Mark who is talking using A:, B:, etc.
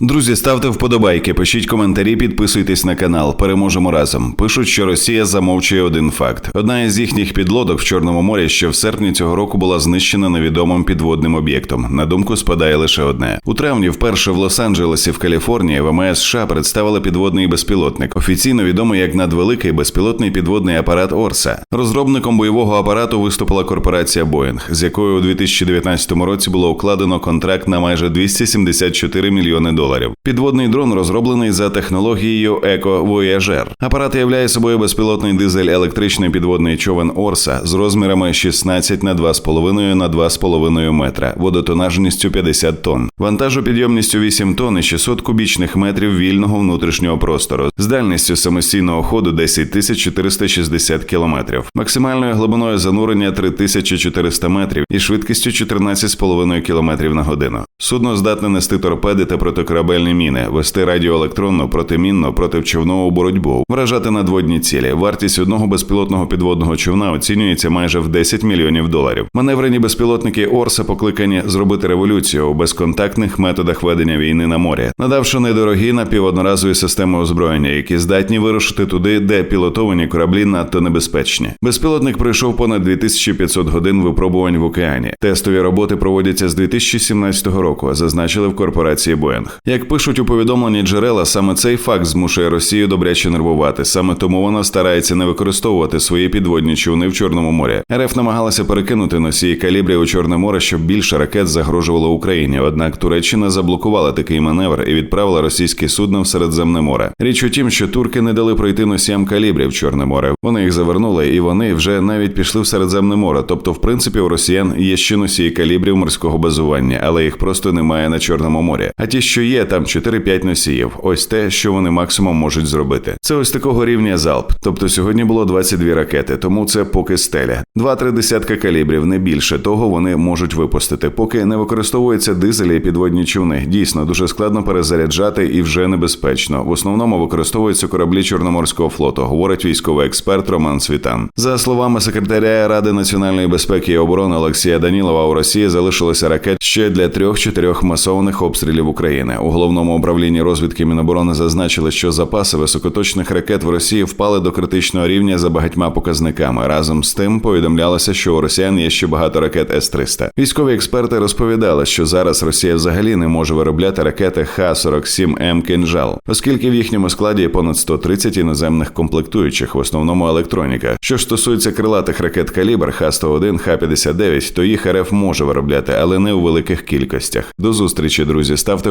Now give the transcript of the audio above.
A: Друзі, ставте вподобайки, пишіть коментарі, підписуйтесь на канал. Переможемо разом. Пишуть, що Росія замовчує один факт: одна із їхніх підлодок в Чорному морі, що в серпні цього року була знищена невідомим підводним об'єктом. На думку спадає лише одне. У травні, вперше в Лос-Анджелесі в Каліфорнії, ВМС США представила підводний безпілотник, офіційно відомий як надвеликий безпілотний підводний апарат Орса. Розробником бойового апарату виступила корпорація Боїнг, з якою у 2019 році було укладено контракт на майже 274 мільйони доларів. Підводний дрон розроблений за технологією Еко Voyager. Апарат являє собою безпілотний дизель електричний підводний човен Орса з розмірами 16 на 2,5 на 2,5 метра, водотонажністю 50 тонн, вантажопідйомністю 8 тонн і 600 кубічних метрів вільного внутрішнього простору, з дальністю самостійного ходу 10 тисяч 460 кілометрів, максимальною глибиною занурення 3400 метрів і швидкістю 14,5 кілометрів на годину. Судно здатне нести торпеди та протикорабельні міни, вести радіоелектронну, протимінну, противчовнову боротьбу, вражати надводні цілі. Вартість одного безпілотного підводного човна оцінюється майже в 10 мільйонів доларів. Маневрені безпілотники Орса покликані зробити революцію у безконтактних методах ведення війни на морі, надавши недорогі напіводноразові системи озброєння, які здатні вирушити туди, де пілотовані кораблі надто небезпечні. Безпілотник пройшов понад 2500 годин випробувань в океані. Тестові роботи проводяться з 2017 року, зазначили в корпорації Боїнг. Як пишуть у повідомленні джерела, саме цей факт змушує Росію добряче нервувати. Саме тому вона старається не використовувати свої підводні човни в Чорному морі. РФ намагалася перекинути носії калібрів у Чорне море, щоб більше ракет загрожувало Україні. Однак Туреччина заблокувала такий маневр і відправила російське судно в Середземне море. Річ у тім, що турки не дали пройти носіям калібрів в Чорне море. Вони їх завернули, і вони вже навіть пішли в Середземне море. Тобто, в принципі, у росіян є ще носії калібрів морського базування, але їх просто немає на Чорному морі. А ті, що є, там 4-5 носіїв. Ось те, що вони максимум можуть зробити. Це ось такого рівня залп. Тобто сьогодні було 22 ракети, тому це поки стеля. Два-три десятка калібрів, не більше того вони можуть випустити, поки не використовуються дизелі і підводні човни. Дійсно дуже складно перезаряджати і вже небезпечно. В основному використовуються кораблі Чорноморського флоту, говорить військовий експерт Роман Світан. За словами секретаря Ради національної безпеки і оборони Олексія Данілова, у Росії залишилося ракет ще для трьох-чотирьох масованих обстрілів України. У головному управлінні розвідки Міноборони зазначили, що запаси високоточних ракет в Росії впали до критичного рівня за багатьма показниками. Разом з тим повідомлялося, що у росіян є ще багато ракет С-300. Військові експерти розповідали, що зараз Росія взагалі не може виробляти ракети Х-47М «Кинжал», оскільки в їхньому складі є понад 130 іноземних комплектуючих, в основному електроніка. Що стосується крилатих ракет калібр Х-101, Х-59, то їх РФ може виробляти, але не у великих кількостях. До зустрічі, друзі. Ставте